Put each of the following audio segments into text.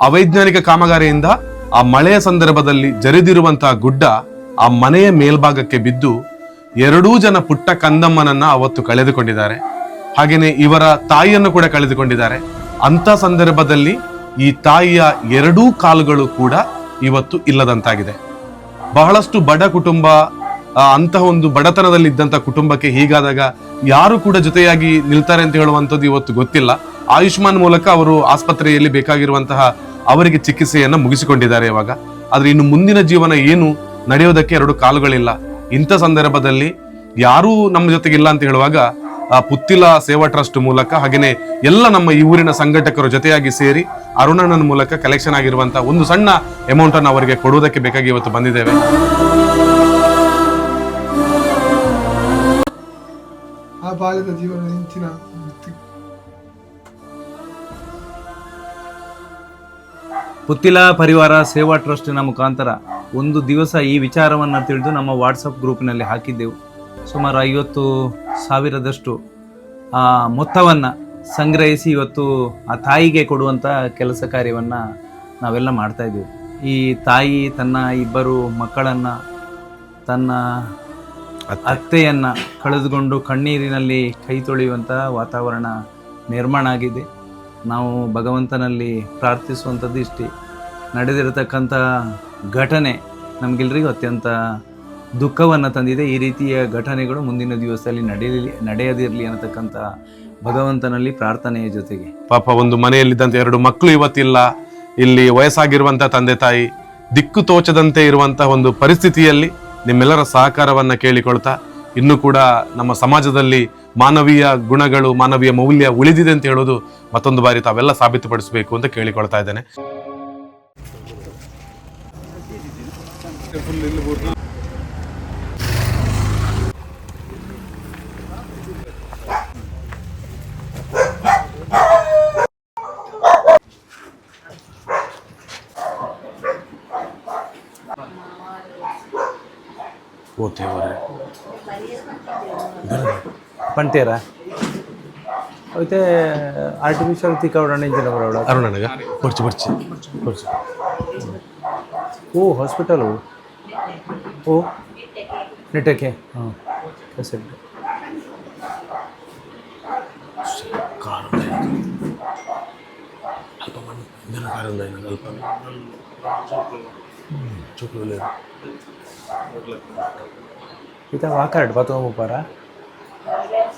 ಅವೈಜ್ಞಾನಿಕ ಕಾಮಗಾರಿಯಿಂದ ಆ ಮಳೆಯ ಸಂದರ್ಭದಲ್ಲಿ ಜರಿದಿರುವಂತಹ ಗುಡ್ಡ ಆ ಮನೆಯ ಮೇಲ್ಭಾಗಕ್ಕೆ ಬಿದ್ದು ಎರಡೂ ಜನ ಪುಟ್ಟ ಕಂದಮ್ಮನನ್ನ ಅವತ್ತು ಕಳೆದುಕೊಂಡಿದ್ದಾರೆ. ಹಾಗೇನೆ ಇವರ ತಾಯಿಯನ್ನು ಕೂಡ ಕಳೆದುಕೊಂಡಿದ್ದಾರೆ. ಅಂತ ಸಂದರ್ಭದಲ್ಲಿ ಈ ತಾಯಿಯ ಎರಡೂ ಕಾಲುಗಳು ಕೂಡ ಇವತ್ತು ಇಲ್ಲದಂತಾಗಿದೆ. ಬಹಳಷ್ಟು ಬಡ ಕುಟುಂಬ ಅಂತಹ ಒಂದು ಬಡತನದಲ್ಲಿ ಇದ್ದಂತ ಕುಟುಂಬಕ್ಕೆ ಹೀಗಾದಾಗ ಯಾರು ಕೂಡ ಜೊತೆಯಾಗಿ ನಿಲ್ತಾರೆ ಅಂತ ಹೇಳುವಂಥದ್ದು ಇವತ್ತು ಗೊತ್ತಿಲ್ಲ. ಆಯುಷ್ಮಾನ್ ಮೂಲಕ ಅವರು ಆಸ್ಪತ್ರೆಯಲ್ಲಿ ಬೇಕಾಗಿರುವಂತಹ ಅವರಿಗೆ ಚಿಕಿತ್ಸೆಯನ್ನು ಮುಗಿಸಿಕೊಂಡಿದ್ದಾರೆ ಇವಾಗ. ಆದರೆ ಇನ್ನು ಮುಂದಿನ ಜೀವನ ಏನು ನಡೆಯೋದಕ್ಕೆ ಎರಡು ಕಾಲುಗಳಿಲ್ಲ. ಇಂಥ ಸಂದರ್ಭದಲ್ಲಿ ಯಾರೂ ನಮ್ಮ ಜೊತೆಗಿಲ್ಲ ಅಂತ ಹೇಳುವಾಗ ಪುತ್ತಿಲ ಸೇವಾ ಟ್ರಸ್ಟ್ ಮೂಲಕ ಹಾಗೇನೆ ಎಲ್ಲ ನಮ್ಮ ಈ ಊರಿನ ಸಂಘಟಕರು ಜೊತೆಯಾಗಿ ಸೇರಿ ಅರುಣಣ್ಣನ ಮೂಲಕ ಕಲೆಕ್ಷನ್ ಆಗಿರುವಂತಹ ಒಂದು ಸಣ್ಣ ಅಮೌಂಟ್ ಅನ್ನು ಅವರಿಗೆ ಕೊಡುವುದಕ್ಕೆ ಬೇಕಾಗಿ ಇವತ್ತು ಬಂದಿದ್ದೇವೆ. ಬಾಲ್ಯದ ಜೀವನ ಇಂಚಿನ ಪುತ್ತಿಲ ಪರಿವಾರ ಸೇವಾ ಟ್ರಸ್ಟಿನ ಮುಖಾಂತರ ಒಂದು ದಿವಸ ಈ ವಿಚಾರವನ್ನು ತಿಳಿದು ನಮ್ಮ ವಾಟ್ಸಪ್ ಗ್ರೂಪ್ನಲ್ಲಿ ಹಾಕಿದ್ದೆವು. ಸುಮಾರು ಐವತ್ತು ಸಾವಿರದಷ್ಟು, ಆ, ಮೊತ್ತವನ್ನು ಸಂಗ್ರಹಿಸಿ ಇವತ್ತು ಆ ತಾಯಿಗೆ ಕೊಡುವಂಥ ಕೆಲಸ ಕಾರ್ಯವನ್ನು ನಾವೆಲ್ಲ ಮಾಡ್ತಾ ಈ ತಾಯಿ, ತನ್ನ ಇಬ್ಬರು ಮಕ್ಕಳನ್ನು, ತನ್ನ ಅತ್ತೆಯನ್ನು ಕಳೆದುಕೊಂಡು ಕಣ್ಣೀರಿನಲ್ಲಿ ಕೈ ತೊಳೆಯುವಂಥ ವಾತಾವರಣ ನಿರ್ಮಾಣ ಆಗಿದೆ. ನಾವು ಭಗವಂತನಲ್ಲಿ ಪ್ರಾರ್ಥಿಸುವಂಥದ್ದು ಇಷ್ಟೇ. ನಡೆದಿರತಕ್ಕಂಥ ಘಟನೆ ನಮಗೆಲ್ಲರಿಗೂ ಅತ್ಯಂತ ದುಃಖವನ್ನು ತಂದಿದೆ. ಈ ರೀತಿಯ ಘಟನೆಗಳು ಮುಂದಿನ ದಿವಸದಲ್ಲಿ ನಡೆಯಲಿ ನಡೆಯದಿರಲಿ ಅನ್ನತಕ್ಕಂಥ ಭಗವಂತನಲ್ಲಿ ಪ್ರಾರ್ಥನೆಯ ಜೊತೆಗೆ. ಪಾಪ ಒಂದು ಮನೆಯಲ್ಲಿದ್ದಂಥ ಎರಡು ಮಕ್ಕಳು ಇವತ್ತಿಲ್ಲ. ಇಲ್ಲಿ ವಯಸ್ಸಾಗಿರುವಂಥ ತಂದೆ ತಾಯಿ ದಿಕ್ಕು ತೋಚದಂತೆ ಇರುವಂಥ ಒಂದು ಪರಿಸ್ಥಿತಿಯಲ್ಲಿ ನಿಮ್ಮೆಲ್ಲರ ಸಹಕಾರವನ್ನು ಕೇಳಿಕೊಳ್ತಾ ಇನ್ನು ಕೂಡ ನಮ್ಮ ಸಮಾಜದಲ್ಲಿ ಮಾನವೀಯ ಗುಣಗಳು, ಮಾನವೀಯ ಮೌಲ್ಯ ಉಳಿದಿದೆ ಅಂತ ಹೇಳೋದು ಮತ್ತೊಂದು ಬಾರಿ ತಾವೆಲ್ಲ ಸಾಬೀತುಪಡಿಸಬೇಕು ಅಂತ ಕೇಳಿಕೊಳ್ತಾ ಇದ್ದೇನೆ. పంటేరా? అయితే ఆర్టిఫిషియల్ థిక్ అవుట్ అనేది పొడిచి పొడిచి. పొడిచి. ఓ హాస్పిటల్ ఓ? నెట్కే సెట్ చూపులు లేదు ఇత బతుకమ్మ పారా?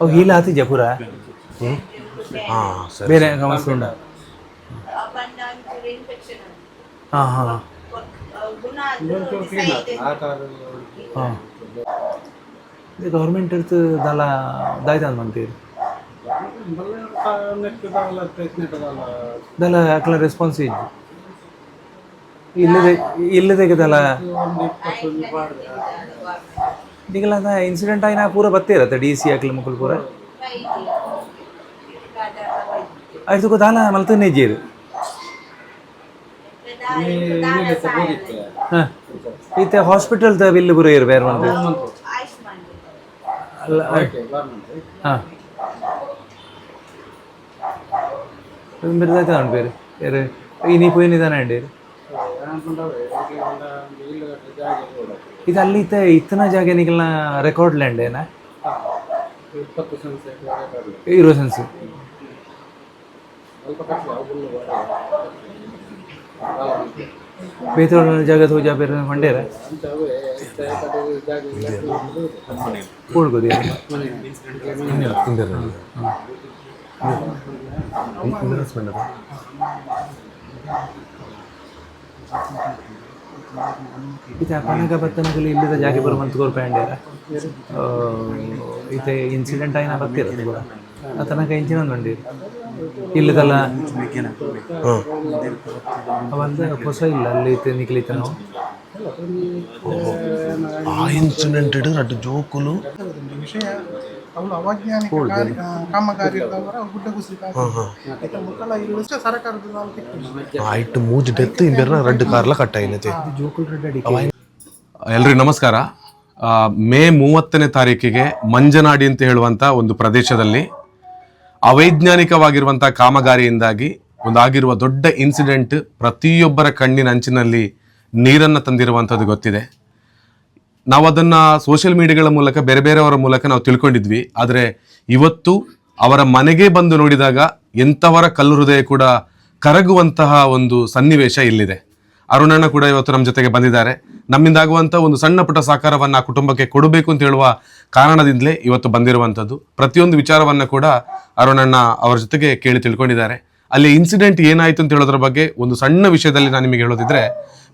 ಓ ಹೀಲ ಆತಿದ್ಯಾ ಪೂರ? ಹಾ ಸರಿ ಬೇರೆ ಇನ್ಫೆಕ್ಷನ್ ಹಾಂ ಹಾಂ. ಹಾಂ. ಇದು ಗೌರ್ಮೆಂಟ್ ಇರ್ತು ದಲ ದಾಯ್ತಾನ ಅಂತೀರಿ ದಲ ರೆಸ್ಪಾನ್ಸ್ ಇದ್ದು ಇಲ್ಲದೆ ಇಲ್ಲದೆ ದಲ ನಿಗಲಾದ ಇನ್ಸಿಡೆಂಟ್ ಆಗಿ ನಾ ಪೂರ ಬತ್ತಿರತ್ತೆ ಡಿ ಸಿ ಹಾಕ್ಲಿ ಮುಕ್ಕಲು ಪೂರ. ಅದಕ್ಕೂ ದಾಲ ಮಲ್ತು ನೆಜ್ಜೀರು ಹಾಂ. ಈತ ಹಾಸ್ಪಿಟಲ್ ಬಿಲ್ ಪೂರ ಇರು ಬೇರೆ ಒಂದು ಅಲ್ಲ ಹಾಂ. ಬಿರ್ದೈತೆ ಅವ್ನು ಬೇರೆ? ಬೇರೆ ಈ ನೀ ಪೋಯಿನಿದಾನೆ ಅಂಡೀರು? ಇದು ಅಲ್ಲಿ ಇತ್ತ ಇತ್ತನ ಜಾಗ ನಿಗಲ್ನ ರೆಕಾರ್ಡ್ ಲ್ಯಾಂಡ್ ಏನ? ಇರೋ ಸೆನ್ಸ್ ಬೇತೋಳ ಜಾಗ ತೋ ಜಾ ಬೇರೆ ಇದು ಪನಕ ಬತ್ತನಗಲಿ ಇಲ್ಲದ ಜಾಗ ಬರುವಂತ ಕೋರ್ಪಂಡ್ಯಾರ ಇತ್ತೆ ಇನ್ಸಿಡೆಂಟ್ ಆಯ್ನ ಬತ್ತಿರ ಕೂಡ. ತನಕ ಇಂಚಿನ ನೋಡಿ ಇಲ್ಲದಲ್ಲ ಅವಂದ ಹೊಸ ಇಲ್ಲ, ಅಲ್ಲಿ ನಿಕ್ಲಿತ ನಾವು. ಆ ಇನ್ಸಿಡೆಂಟ್ ಎರಡು ಜೋಕುಲು. ವಿಷಯ ಅವಳು ಅವೈಜ್ಞಾನಿಕ ಕಾರ್ಯ- ಆ, ಕಾಮಗಾರಿ ಇದ್ದವರ ಗುಡ್ಡ ಕುಸಿತ ಆಯ್ತಾ ಮುಕ್ಕಳ ಸರ್ಕಾರದ ನಾವು ಜೋಕುಲ್ ಎಲ್ರಿ ಎಲ್ರಿಗೂ ನಮಸ್ಕಾರ. ಆ, ಮೇ ಮೂವತ್ತನೇ ತಾರೀಕಿಗೆ ಮಂಜನಾಡಿ ಅಂತ ಹೇಳುವಂತ ಒಂದು ಪ್ರದೇಶದಲ್ಲಿ ಅವೈಜ್ಞಾನಿಕವಾಗಿರುವಂಥ ಕಾಮಗಾರಿಯಿಂದಾಗಿ ಒಂದಾಗಿರುವ ದೊಡ್ಡ ಇನ್ಸಿಡೆಂಟ್ ಪ್ರತಿಯೊಬ್ಬರ ಕಣ್ಣಿನ ಅಂಚಿನಲ್ಲಿ ನೀರನ್ನು ತಂದಿರುವಂಥದ್ದು ಗೊತ್ತಿದೆ. ನಾವು ಅದನ್ನು ಸೋಷಿಯಲ್ ಮೀಡಿಯಾಗಳ ಮೂಲಕ, ಬೇರೆ ಬೇರೆಯವರ ಮೂಲಕ ನಾವು ತಿಳ್ಕೊಂಡಿದ್ವಿ. ಆದರೆ ಇವತ್ತು ಅವರ ಮನೆಗೆ ಬಂದು ನೋಡಿದಾಗ ಎಂಥವರ ಕಲ್ಲು ಹೃದಯ ಕೂಡ ಕರಗುವಂತಹ ಒಂದು ಸನ್ನಿವೇಶ ಇಲ್ಲಿದೆ. ಅರುಣಣ್ಣ ಕೂಡ ಇವತ್ತು ನಮ್ಮ ಜೊತೆಗೆ ಬಂದಿದ್ದಾರೆ. ನಮ್ಮಿಂದಾಗುವಂಥ ಒಂದು ಸಣ್ಣ ಪುಟ್ಟ ಸಹಕಾರವನ್ನು ಆ ಕುಟುಂಬಕ್ಕೆ ಕೊಡಬೇಕು ಅಂತ ಹೇಳುವ ಕಾರಣದಿಂದಲೇ ಇವತ್ತು ಬಂದಿರುವಂಥದ್ದು. ಪ್ರತಿಯೊಂದು ವಿಚಾರವನ್ನು ಕೂಡ ಅರುಣಣ್ಣ ಅವರ ಜೊತೆಗೆ ಕೇಳಿ ತಿಳ್ಕೊಂಡಿದ್ದಾರೆ. ಅಲ್ಲಿ ಇನ್ಸಿಡೆಂಟ್ ಏನಾಯಿತು ಅಂತ ಹೇಳೋದ್ರ ಬಗ್ಗೆ ಒಂದು ಸಣ್ಣ ವಿಷಯದಲ್ಲಿ ನಾನು ನಿಮಗೆ ಹೇಳೋದಿದ್ರೆ,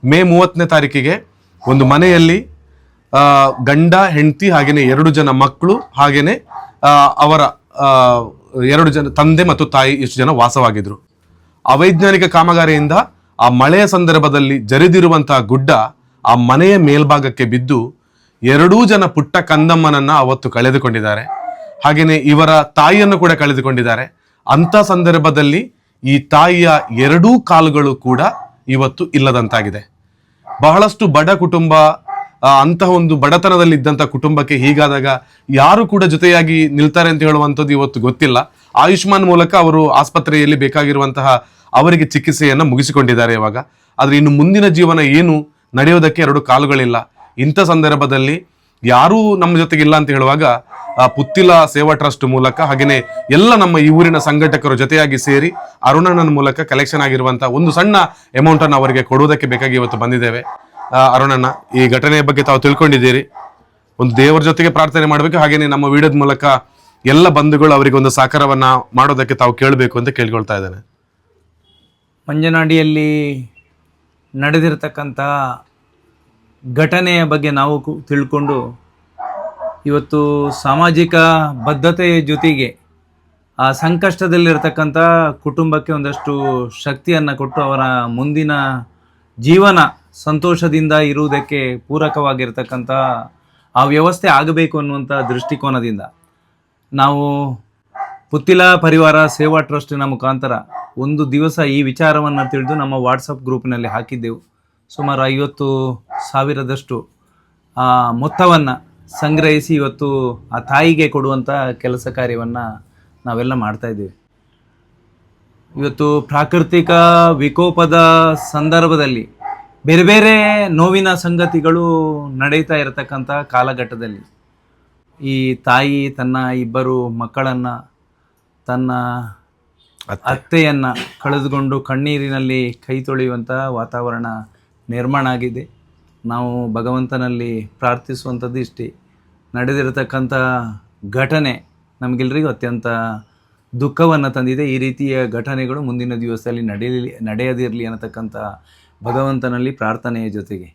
ಮೇ ಮೂವತ್ತನೇ ತಾರೀಕಿಗೆ ಒಂದು ಮನೆಯಲ್ಲಿ ಗಂಡ, ಹೆಂಡತಿ ಹಾಗೇನೆ ಎರಡು ಜನ ಮಕ್ಕಳು ಹಾಗೇನೆ ಅವರ ಎರಡು ಜನ ತಂದೆ ಮತ್ತು ತಾಯಿ ಇಷ್ಟು ಜನ ವಾಸವಾಗಿದ್ರು. ಅವೈಜ್ಞಾನಿಕ ಕಾಮಗಾರಿಯಿಂದ ಆ ಮಳೆಯ ಸಂದರ್ಭದಲ್ಲಿ ಜರಿದಿರುವಂತಹ ಗುಡ್ಡ ಆ ಮನೆಯ ಮೇಲ್ಭಾಗಕ್ಕೆ ಬಿದ್ದು ಎರಡೂ ಜನ ಪುಟ್ಟ ಕಂದಮ್ಮನನ್ನ ಅವತ್ತು ಕಳೆದುಕೊಂಡಿದ್ದಾರೆ. ಹಾಗೇನೆ ಇವರ ತಾಯಿಯನ್ನು ಕೂಡ ಕಳೆದುಕೊಂಡಿದ್ದಾರೆ. ಅಂತ ಸಂದರ್ಭದಲ್ಲಿ ಈ ತಾಯಿಯ ಎರಡೂ ಕಾಲುಗಳು ಕೂಡ ಇವತ್ತು ಇಲ್ಲದಂತಾಗಿದೆ. ಬಹಳಷ್ಟು ಬಡ ಕುಟುಂಬ ಅಂತಹ ಒಂದು ಬಡತನದಲ್ಲಿ ಇದ್ದಂಥ ಕುಟುಂಬಕ್ಕೆ ಹೀಗಾದಾಗ ಯಾರು ಕೂಡ ಜೊತೆಯಾಗಿ ನಿಲ್ತಾರೆ ಅಂತ ಹೇಳುವಂಥದ್ದು ಇವತ್ತು ಗೊತ್ತಿಲ್ಲ. ಆಯುಷ್ಮಾನ್ ಮೂಲಕ ಅವರು ಆಸ್ಪತ್ರೆಯಲ್ಲಿ ಬೇಕಾಗಿರುವಂತಹ ಅವರಿಗೆ ಚಿಕಿತ್ಸೆಯನ್ನು ಮುಗಿಸಿಕೊಂಡಿದ್ದಾರೆ ಇವಾಗ. ಆದರೆ ಇನ್ನು ಮುಂದಿನ ಜೀವನ ಏನು ನಡೆಯೋದಕ್ಕೆ ಎರಡು ಕಾಲುಗಳಿಲ್ಲ. ಇಂಥ ಸಂದರ್ಭದಲ್ಲಿ ಯಾರೂ ನಮ್ಮ ಜೊತೆಗಿಲ್ಲ ಅಂತ ಹೇಳುವಾಗ ಪುತ್ತಿಲ ಸೇವಾ ಟ್ರಸ್ಟ್ ಮೂಲಕ ಹಾಗೆಯೇ ಎಲ್ಲ ನಮ್ಮ ಈ ಊರಿನ ಸಂಘಟಕರು ಜೊತೆಯಾಗಿ ಸೇರಿ ಅರುಣಣ್ಣನ ಮೂಲಕ ಕಲೆಕ್ಷನ್ ಆಗಿರುವಂತಹ ಒಂದು ಸಣ್ಣ ಅಮೌಂಟನ್ನು ಅವರಿಗೆ ಕೊಡುವುದಕ್ಕೆ ಬೇಕಾಗಿ ಇವತ್ತು ಬಂದಿದ್ದೇವೆ. ಅರುಣಣ್ಣ, ಈ ಘಟನೆಯ ಬಗ್ಗೆ ತಾವು ತಿಳ್ಕೊಂಡಿದ್ದೀರಿ. ಒಂದು ದೇವರ ಜೊತೆಗೆ ಪ್ರಾರ್ಥನೆ ಮಾಡಬೇಕು, ಹಾಗೇನೆ ನಮ್ಮ ವಿಡಿಯೋದ ಮೂಲಕ ಎಲ್ಲ ಬಂಧುಗಳು ಅವರಿಗೆ ಒಂದು ಸಹಕಾರವನ್ನ ಮಾಡೋದಕ್ಕೆ ತಾವು ಕೇಳಬೇಕು ಅಂತ ಕೇಳ್ಕೊಳ್ತಾ ಇದ್ದೇನೆ. ಮಂಜನಾಡಿಯಲ್ಲಿ ನಡೆದಿರತಕ್ಕಂಥ ಘಟನೆಯ ಬಗ್ಗೆ ನಾವು ತಿಳ್ಕೊಂಡು ಇವತ್ತು ಸಾಮಾಜಿಕ ಬದ್ಧತೆಯ ಜೊತೆಗೆ ಆ ಸಂಕಷ್ಟದಲ್ಲಿರ್ತಕ್ಕಂಥ ಕುಟುಂಬಕ್ಕೆ ಒಂದಷ್ಟು ಶಕ್ತಿಯನ್ನು ಕೊಟ್ಟು ಅವರ ಮುಂದಿನ ಜೀವನ ಸಂತೋಷದಿಂದ ಇರುವುದಕ್ಕೆ ಪೂರಕವಾಗಿರ್ತಕ್ಕಂಥ ಆ ವ್ಯವಸ್ಥೆ ಆಗಬೇಕು ಅನ್ನುವಂಥ ದೃಷ್ಟಿಕೋನದಿಂದ ನಾವು ಪುತ್ತಿಲ ಪರಿವಾರ ಸೇವಾ ಟ್ರಸ್ಟಿನ ಮುಖಾಂತರ ಒಂದು ದಿವಸ ಈ ವಿಚಾರವನ್ನು ತಿಳಿದು ನಮ್ಮ ವಾಟ್ಸಪ್ ಗ್ರೂಪ್ನಲ್ಲಿ ಹಾಕಿದ್ದೆವು. ಸುಮಾರು ಐವತ್ತು ಸಾವಿರದಷ್ಟು ಮೊತ್ತವನ್ನು ಸಂಗ್ರಹಿಸಿ ಇವತ್ತು ಆ ತಾಯಿಗೆ ಕೊಡುವಂಥ ಕೆಲಸ ಕಾರ್ಯವನ್ನು ನಾವೆಲ್ಲ ಮಾಡ್ತಾಯಿದ್ದೀವಿ ಇವತ್ತು ಪ್ರಾಕೃತಿಕ ವಿಕೋಪದ ಸಂದರ್ಭದಲ್ಲಿ ಬೇರೆ ಬೇರೆ ನೋವಿನ ಸಂಗತಿಗಳು ನಡೀತಾ ಇರತಕ್ಕಂಥ ಕಾಲಘಟ್ಟದಲ್ಲಿ ಈ ತಾಯಿ ತನ್ನ ಇಬ್ಬರು ಮಕ್ಕಳನ್ನು ತನ್ನ ಅತ್ತೆಯನ್ನ ಕಳೆದುಕೊಂಡು ಕಣ್ಣೀರಿನಲ್ಲಿ ಕೈ ತೊಳೆಯುವಂಥ ವಾತಾವರಣ ನಿರ್ಮಾಣ ಆಗಿದೆ. ನಾವು ಭಗವಂತನಲ್ಲಿ ಪ್ರಾರ್ಥಿಸುವಂಥದ್ದು ಇಷ್ಟೇ. ನಡೆದಿರತಕ್ಕಂಥ ಘಟನೆ ನಮಗೆಲ್ಲರಿಗೂ ಅತ್ಯಂತ ದುಃಖವನ್ನು ತಂದಿದೆ. ಈ ರೀತಿಯ ಘಟನೆಗಳು ಮುಂದಿನ ದಿವಸದಲ್ಲಿ ನಡೆಯಲಿ ನಡೆಯದಿರಲಿ ಅನ್ನತಕ್ಕಂಥ ಭಗವಂತನಲ್ಲಿ ಪ್ರಾರ್ಥನೆಯ ಜೊತೆಗೆ.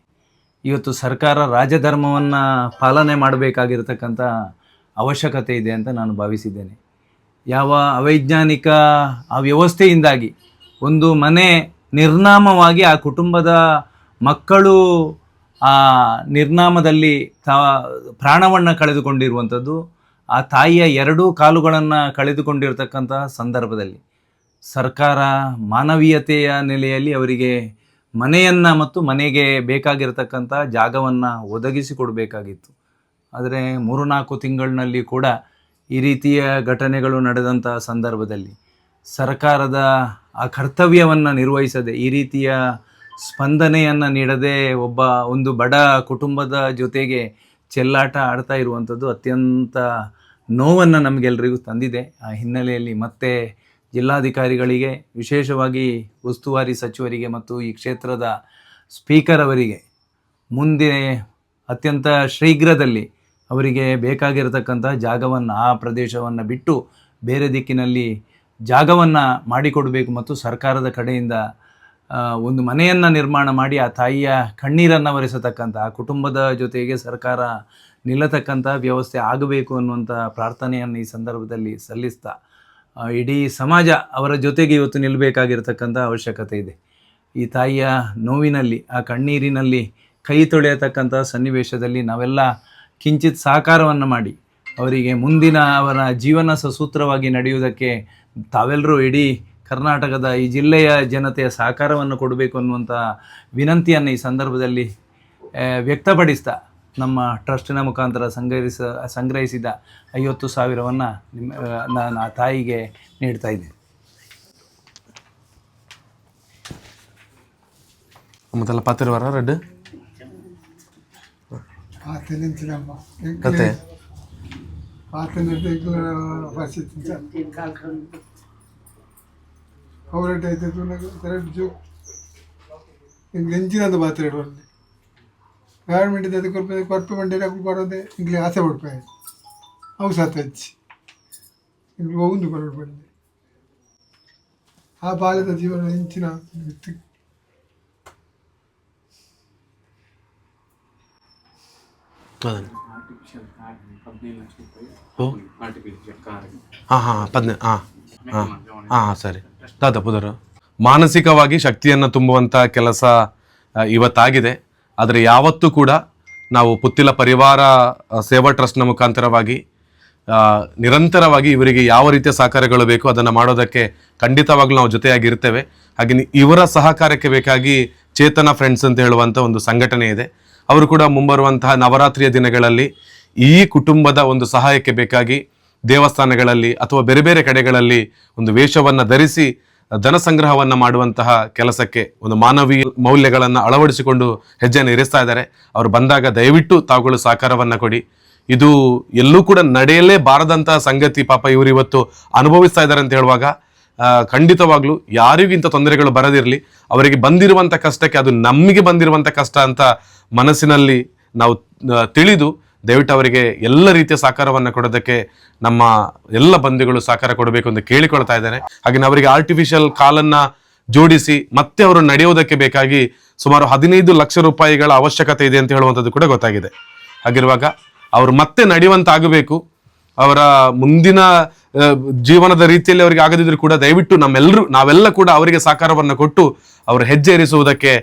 ಇವತ್ತು ಸರ್ಕಾರ ರಾಜಧರ್ಮವನ್ನು ಪಾಲನೆ ಮಾಡಬೇಕಾಗಿರ್ತಕ್ಕಂಥ ಅವಶ್ಯಕತೆ ಇದೆ ಅಂತ ನಾನು ಭಾವಿಸಿದ್ದೇನೆ. ಯಾವ ಅವೈಜ್ಞಾನಿಕ, ಆ ವ್ಯವಸ್ಥೆಯಿಂದಾಗಿ ಒಂದು ಮನೆ ನಿರ್ನಾಮವಾಗಿ ಆ ಕುಟುಂಬದ ಮಕ್ಕಳು ಆ ನಿರ್ನಾಮದಲ್ಲಿ ತಾ, ಪ್ರಾಣವನ್ನು ಕಳೆದುಕೊಂಡಿರುವಂಥದ್ದು, ಆ ತಾಯಿಯ ಎರಡೂ ಕಾಲುಗಳನ್ನು ಕಳೆದುಕೊಂಡಿರ್ತಕ್ಕಂಥ ಸಂದರ್ಭದಲ್ಲಿ ಸರ್ಕಾರ ಮಾನವೀಯತೆಯ ನೆಲೆಯಲ್ಲಿ ಅವರಿಗೆ ಮನೆಯನ್ನು ಮತ್ತು ಮನೆಗೆ ಬೇಕಾಗಿರತಕ್ಕಂಥ ಜಾಗವನ್ನು ಒದಗಿಸಿಕೊಡಬೇಕಾಗಿತ್ತು ಆದರೆ ಮೂರು ನಾಲ್ಕು ತಿಂಗಳಿನಲ್ಲಿ ಕೂಡ ಈ ರೀತಿಯ ಘಟನೆಗಳು ನಡೆದಂಥ ಸಂದರ್ಭದಲ್ಲಿ ಸರ್ಕಾರದ ಆ ಕರ್ತವ್ಯವನ್ನು ನಿರ್ವಹಿಸದೆ, ಈ ರೀತಿಯ ಸ್ಪಂದನೆಯನ್ನು ನೀಡದೆ ಒಬ್ಬ ಒಂದು ಬಡ ಕುಟುಂಬದ ಜೊತೆಗೆ ಚೆಲ್ಲಾಟ ಆಡ್ತಾ ಇರುವಂಥದ್ದು ಅತ್ಯಂತ ನೋವನ್ನು ನಮಗೆಲ್ಲರಿಗೂ ತಂದಿದೆ. ಆ ಹಿನ್ನೆಲೆಯಲ್ಲಿ ಮತ್ತೆ ಜಿಲ್ಲಾಧಿಕಾರಿಗಳಿಗೆ, ವಿಶೇಷವಾಗಿ ಉಸ್ತುವಾರಿ ಸಚಿವರಿಗೆ ಮತ್ತು ಈ ಕ್ಷೇತ್ರದ ಸ್ಪೀಕರ್ ಅವರಿಗೆ ಮುಂದೆ ಅತ್ಯಂತ ಶೀಘ್ರದಲ್ಲಿ ಅವರಿಗೆ ಬೇಕಾಗಿರತಕ್ಕಂಥ ಜಾಗವನ್ನು, ಆ ಪ್ರದೇಶವನ್ನು ಬಿಟ್ಟು ಬೇರೆ ದಿಕ್ಕಿನಲ್ಲಿ ಜಾಗವನ್ನು ಮಾಡಿಕೊಡಬೇಕು ಮತ್ತು ಸರ್ಕಾರದ ಕಡೆಯಿಂದ ಒಂದು ಮನೆಯನ್ನು ನಿರ್ಮಾಣ ಮಾಡಿ, ಆ ತಾಯಿಯ ಕಣ್ಣೀರನ್ನು ಒರೆಸತಕ್ಕಂಥ ಆ ಕುಟುಂಬದ ಜೊತೆಗೆ ಸರ್ಕಾರ ನಿಲ್ಲತಕ್ಕಂಥ ವ್ಯವಸ್ಥೆ ಆಗಬೇಕು ಅನ್ನುವಂಥ ಪ್ರಾರ್ಥನೆಯನ್ನು ಈ ಸಂದರ್ಭದಲ್ಲಿ ಸಲ್ಲಿಸ್ತಾ ಇಡೀ ಸಮಾಜ ಅವರ ಜೊತೆಗೆ ಇವತ್ತು ನಿಲ್ಲಬೇಕಾಗಿರ್ತಕ್ಕಂಥ ಅವಶ್ಯಕತೆ ಇದೆ. ಈ ತಾಯಿಯ ನೋವಿನಲ್ಲಿ, ಆ ಕಣ್ಣೀರಿನಲ್ಲಿ ಕೈ ತೊಳೆಯತಕ್ಕಂಥ ಸನ್ನಿವೇಶದಲ್ಲಿ ನಾವೆಲ್ಲ ಕಿಂಚಿತ್ ಸಹಕಾರವನ್ನು ಮಾಡಿ, ಅವರಿಗೆ ಮುಂದಿನ ಅವರ ಜೀವನ ಸಸೂತ್ರವಾಗಿ ನಡೆಯುವುದಕ್ಕೆ ತಾವೆಲ್ಲರೂ ಇಡೀ ಕರ್ನಾಟಕದ ಈ ಜಿಲ್ಲೆಯ ಜನತೆಯ ಸಹಕಾರವನ್ನು ಕೊಡಬೇಕು ಅನ್ನುವಂಥ ವಿನಂತಿಯನ್ನು ಈ ಸಂದರ್ಭದಲ್ಲಿ ವ್ಯಕ್ತಪಡಿಸ್ತಾ ನಮ್ಮ ಟ್ರಸ್ಟಿನ ಮುಖಾಂತರ ಸಂಗ್ರಹಿಸ ಸಂಗ್ರಹಿಸಿದ ಐವತ್ತು ಸಾವಿರವನ್ನು ನಿಮ್ಮ ನಾನು ಆ ತಾಯಿಗೆ ನೀಡ್ತಾ ಇದ್ದೀನಿ. ಮೊದಲ ಪಾತ್ರವರ ರೆಡ್ ಕತೆ? ಅವರಡ್ಡ ಜೋ. ಇಂಜಿನ ಅಂತ ಮಾತಾಡುವಂತೆ ವ್ಯಾಯಾಮ ಮಾಡಿದ ಅದು ಕೊರ್ಪೆ ಕೊರ್ಪೆ ಮಂಡಿಯಲ್ಲಿ ಬರೋದೆ ಇಲ್ಲಿ ಆಸೆ ಪಡ್ಪಾಯಿ ಅವು ಸತ್ತ ಹಚ್ಚಿ ಇಲ್ಲಿ ಒಂದು ಕೊರಡು ಆ ಬಾಲ್ಯದ ಜೀವನ ಹೆಂಚಿನ ಸರಿ. ದಾದಾ ಪುದರ್. ಮಾನಸಿಕವಾಗಿ ಶಕ್ತಿಯನ್ನು ತುಂಬುವಂಥ ಕೆಲಸ ಇವತ್ತಾಗಿದೆ. ಆದರೆ ಯಾವತ್ತೂ ಕೂಡ ನಾವು ಪುತ್ತಿಲ ಪರಿವಾರ ಸೇವಾ ಟ್ರಸ್ಟ್ನ ಮುಖಾಂತರವಾಗಿ ನಿರಂತರವಾಗಿ ಇವರಿಗೆ ಯಾವ ರೀತಿಯ ಸಹಕಾರಗಳು ಬೇಕು ಅದನ್ನು ಮಾಡೋದಕ್ಕೆ ಖಂಡಿತವಾಗ್ಲೂ ನಾವು ಜೊತೆಯಾಗಿರ್ತೇವೆ. ಹಾಗೆ ಇವರ ಸಹಕಾರಕ್ಕೆ ಬೇಕಾಗಿ ಚೇತನ ಫ್ರೆಂಡ್ಸ್ ಅಂತ ಹೇಳುವಂಥ ಒಂದು ಸಂಘಟನೆ ಇದೆ. ಅವರು ಕೂಡ ಮುಂಬರುವಂತಹ ನವರಾತ್ರಿಯ ದಿನಗಳಲ್ಲಿ ಈ ಕುಟುಂಬದ ಒಂದು ಸಹಾಯಕ್ಕೆ ಬೇಕಾಗಿ ದೇವಸ್ಥಾನಗಳಲ್ಲಿ ಅಥವಾ ಬೇರೆ ಬೇರೆ ಕಡೆಗಳಲ್ಲಿ ಒಂದು ವೇಷವನ್ನು ಧರಿಸಿ ಧನ ಸಂಗ್ರಹವನ್ನು ಮಾಡುವಂತಹ ಕೆಲಸಕ್ಕೆ ಒಂದು ಮಾನವೀಯ ಮೌಲ್ಯಗಳನ್ನು ಅಳವಡಿಸಿಕೊಂಡು ಹೆಜ್ಜೆಯನ್ನು ಇರಿಸ್ತಾ ಇದ್ದಾರೆ. ಅವರು ಬಂದಾಗ ದಯವಿಟ್ಟು ತಾವುಗಳು ಸಹಕಾರವನ್ನು ಕೊಡಿ. ಇದು ಎಲ್ಲೂ ಕೂಡ ನಡೆಯಲೇ ಬಾರದಂತಹ ಸಂಗತಿ ಪಾಪ ಇವರು ಇವತ್ತು ಅನುಭವಿಸ್ತಾ ಇದ್ದಾರೆ ಅಂತ ಹೇಳುವಾಗ ಖಂಡಿತವಾಗ್ಲೂ ಯಾರಿಗೂ ಇಂಥ ತೊಂದರೆಗಳು ಬರದಿರಲಿ. ಅವರಿಗೆ ಬಂದಿರುವಂಥ ಕಷ್ಟಕ್ಕೆ ಅದು ನಮಗೆ ಬಂದಿರುವಂಥ ಕಷ್ಟ ಅಂತ ಮನಸ್ಸಿನಲ್ಲಿ ನಾವು ತಿಳಿದು ದಯವಿಟ್ಟು ಅವರಿಗೆ ಎಲ್ಲ ರೀತಿಯ ಸಹಕಾರವನ್ನು ಕೊಡೋದಕ್ಕೆ ನಮ್ಮ ಎಲ್ಲ ಬಂಧುಗಳು ಸಹಕಾರ ಕೊಡಬೇಕು ಅಂತ ಕೇಳಿಕೊಳ್ತಾ ಇದ್ದೇನೆ ಹಾಗೆ ಅವರಿಗೆ ಆರ್ಟಿಫಿಷಿಯಲ್ ಕಾಲನ್ನ ಜೋಡಿಸಿ ಮತ್ತೆ ಅವರು ನಡೆಯೋದಕ್ಕೆ ಬೇಕಾಗಿ ಸುಮಾರು ಹದಿನೈದು ಲಕ್ಷ ರೂಪಾಯಿಗಳ ಅವಶ್ಯಕತೆ ಇದೆ ಅಂತ ಹೇಳುವಂಥದ್ದು ಕೂಡ ಗೊತ್ತಾಗಿದೆ. ಹಾಗಿರುವಾಗ ಅವರು ಮತ್ತೆ ನಡೆಯುವಂತಾಗಬೇಕು. ಅವರ ಮುಂದಿನ ಜೀವನದ ರೀತಿಯಲ್ಲಿ ಅವರಿಗೆ ಆಗದಿದ್ರು ಕೂಡ ದಯವಿಟ್ಟು ನಮ್ಮೆಲ್ಲರೂ ನಾವೆಲ್ಲ ಕೂಡ ಅವರಿಗೆ ಸಹಕಾರವನ್ನು ಕೊಟ್ಟು ಅವರು ಹೆಜ್ಜೆ ಇರಿಸುವುದಕ್ಕೆ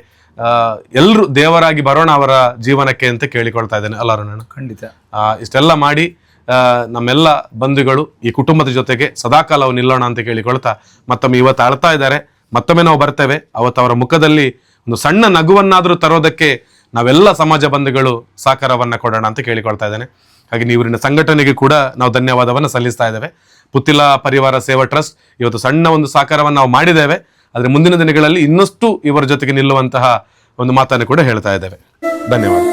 ಎಲ್ಲರೂ ದೇವರಾಗಿ ಬರೋಣ ಅವರ ಜೀವನಕ್ಕೆ ಅಂತ ಕೇಳಿಕೊಳ್ತಾ ಇದ್ದೇನೆ ಅಲ್ಲ ಅರುಣಣ್ಣ ಖಂಡಿತ. ಇಷ್ಟೆಲ್ಲ ಮಾಡಿ ನಮ್ಮೆಲ್ಲ ಬಂಧುಗಳು ಈ ಕುಟುಂಬದ ಜೊತೆಗೆ ಸದಾಕಾಲ ನಿಲ್ಲೋಣ ಅಂತ ಕೇಳಿಕೊಳ್ತಾ ಮತ್ತೊಮ್ಮೆ ಇವತ್ತು ಅಳ್ತಾ ಇದ್ದಾರೆ. ಮತ್ತೊಮ್ಮೆ ನಾವು ಬರ್ತೇವೆ. ಅವತ್ತು ಅವರ ಮುಖದಲ್ಲಿ ಒಂದು ಸಣ್ಣ ನಗುವನ್ನಾದರೂ ತರೋದಕ್ಕೆ ನಾವೆಲ್ಲ ಸಮಾಜ ಬಂಧುಗಳು ಸಹಕಾರವನ್ನ ಕೊಡೋಣ ಅಂತ ಕೇಳಿಕೊಳ್ತಾ ಇದ್ದೇನೆ. ಹಾಗೆ ನೀವಿನ ಸಂಘಟನೆಗೆ ಕೂಡ ನಾವು ಧನ್ಯವಾದವನ್ನು ಸಲ್ಲಿಸ್ತಾ ಇದ್ದೇವೆ. ಪುತ್ತಿಲ ಪರಿವಾರ ಸೇವಾ ಟ್ರಸ್ಟ್ ಇವತ್ತು ಸಣ್ಣ ಒಂದು ಸಹಕಾರವನ್ನು ನಾವು ಮಾಡಿದ್ದೇವೆ. ಆದರೆ ಮುಂದಿನ ದಿನಗಳಲ್ಲಿ ಇನ್ನಷ್ಟು ಇವರ ಜೊತೆಗೆ ನಿಲ್ಲುವಂತಹ ಒಂದು ಮಾತನ್ನು ಕೂಡ ಹೇಳ್ತಾ ಇದ್ದೇವೆ. ಧನ್ಯವಾದ.